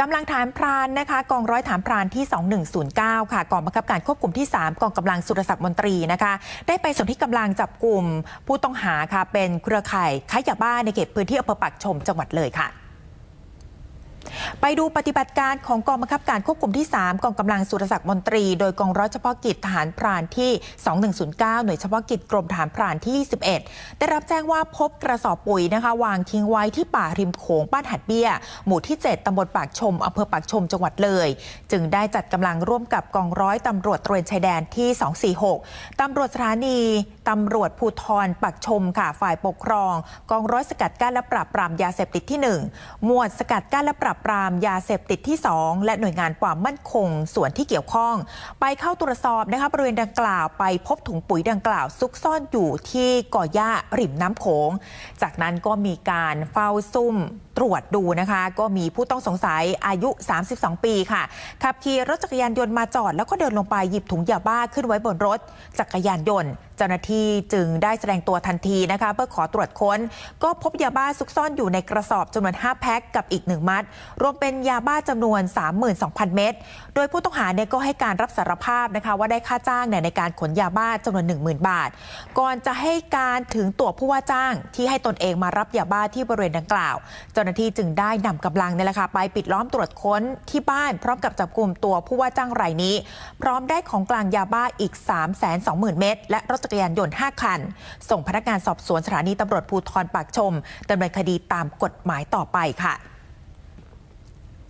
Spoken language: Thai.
กำลังฐานพรานนะคะ กองร้อยฐานพรานที่ 2109 ค่ะกองบังคับการควบคุมที่ 3 กองกำลังสุรศักดิ์มนตรีนะคะ ได้ไปสนที่กำลังจับกลุ่มผู้ต้องหาค่ะเป็นเครือข่ายค้ายาบ้าในเขตพื้นที่อำเภอปากชมจังหวัดเลยค่ะ ไปดูปฏิบัติการของกองบังคับการควบคุมที่ 3 กองกำลังสุรศักดิ์มนตรี โดยกองร้อยเฉพาะกิจทหารพรานที่ 2109 หน่วยเฉพาะกิจกรมทหารพรานที่ 21 ได้รับแจ้งว่าพบกระสอบปุ๋ยนะคะ วางทิ้งไว้ที่ป่าริมโขงบ้านหัดเบี้ย หมู่ที่ 7ตำบลปากชมอำเภอปากชมจังหวัดเลย จึงได้จัดกำลังร่วมกับกองร้อยตำรวจตรวนชายแดนที่ 246ตำรวจสถานีตำรวจภูธรปากชมค่ะฝ่ายปกครอง กองร้อยสกัดกั้นและปราบปรามยาเสพติดที่ 1 หมวดสกัดกั้นและปราบปรามยาเสพติดที่ 2 และหน่วยงานความมั่นคงส่วนที่เกี่ยวข้อง ไปเข้าตรวจสอบนะคะบริเวณดังกล่าวไปพบถุงปุ๋ยดังกล่าว ซุกซ่อนอยู่ที่ก่อหญ้าริมน้ำโขง จากนั้นก็มีการเฝ้าซุ่มตรวจดูนะคะ ก็มีผู้ต้องสงสัยอายุ 32 ปีค่ะ ขับขี่รถจักรยานยนต์มาจอด แล้วก็เดินลงไปหยิบถุงยาบ้าขึ้นไว้บนรถจักรยานยนต์ เจ้าหน้าที่จึงได้แสดงตัวทันทีนะคะ เพื่อขอตรวจค้น ก็พบยาบ้าซุกซ่อนอยู่ในกระสอบจำนวน 5 แพ็คกับอีก 1 มัด รวมเป็นยาบ้าจำนวน 32,000 เม็ดโดยผู้ต้องหาเนี่ยก็ให้การรับสารภาพนะคะ ว่าได้ค่าจ้างเนี่ยในการขนยาบ้าจำนวน 10,000 บาท ก่อนจะให้การถึงตัวผู้ว่าจ้างที่ให้ตนเองมารับยาบ้าที่บริเวณดังกล่าวเจ้าหน้าที่จึงได้นำกำลังเนี่ยแหละค่ะไปปิดล้อมตรวจค้นที่บ้านพร้อมกับจับกลุ่มตัวผู้ว่าจ้างรายนี้ พร้อมได้ของกลางยาบ้าอีก 3 2 0 0 0 0 เม็ดและรถจักรยานยนต์ 5 คัน ส่งพนักงานสอบสวนสถานีตำรวจภูธรปากชมดำเนินคดีตามกฎหมายต่อไปค่ะ